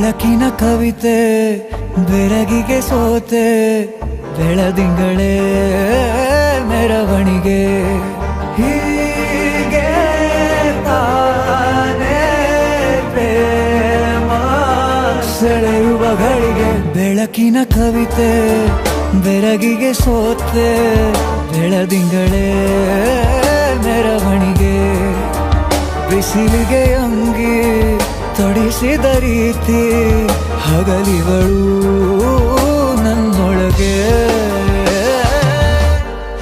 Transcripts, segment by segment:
ಬೆಳಕಿನ ಕವಿತೆ, ಬೆರಗಿಗೆ ಸೋತೆ, ಬೆಳದಿಂಗಳೇ ಮೆರವಣಿಗೆ. ಹೀಗೆ ಸೆಳೆಯುವ ಬೆಳಕಿನ ಕವಿತೆ, ಬೆರಗಿಗೆ ಸೋತೆ, ಬೆಳದಿಂಗಳೇ ಮೆರವಣಿಗೆ. ಬಿಸಿಲಿಗೆ ಅಂಗಿ ತೊಡಿಸಿದ ರೀತಿ ಹಗಲಿವಳು ನನ್ನೊಳಗೆ.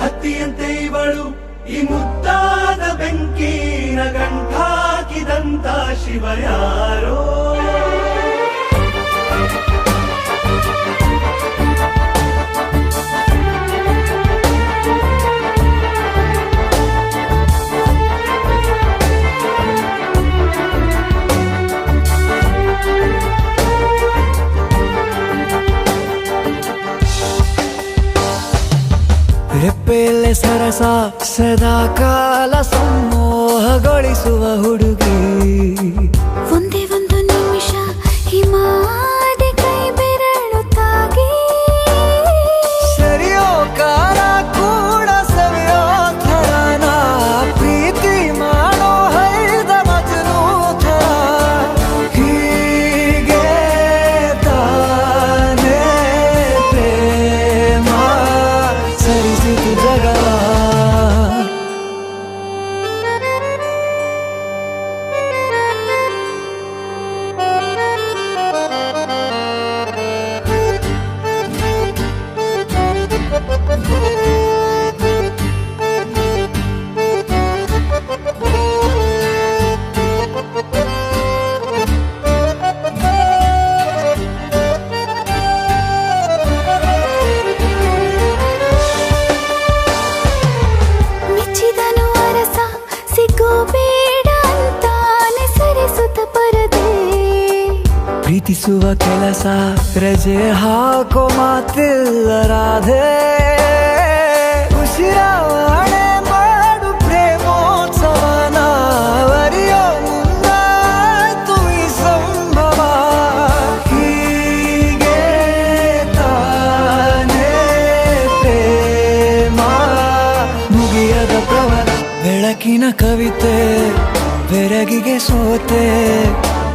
ಹತ್ತಿಯಂತೆ ಇವಳು ಈ ಮುದ್ದಾದ ಬೆಂಕಿನ ಗಂಟಾಕಿದಂತ ಶಿವ ಯಾರೋ? ರೆಪ್ಪೆಯಲ್ಲೇ ಸರಸ ಸದಾ ಕಾಲ ಸಂಮೋಹಗೊಳಿಸುವ ಹುಡುಗಿ. ಪ್ರೀತಿಸುವ ಕೆಲಸ ರಜೆ ಹಾಕೋ ಮಾತಿಲ್ಲ ರಾಧೆ. ಉಸಿರಾವಣೆ ಮಾಡು ಸಂಭವ. ಬೆಳಕಿನ ಕವಿತೆ ಬೆರಗಿಗೆ ಸೋತೆ.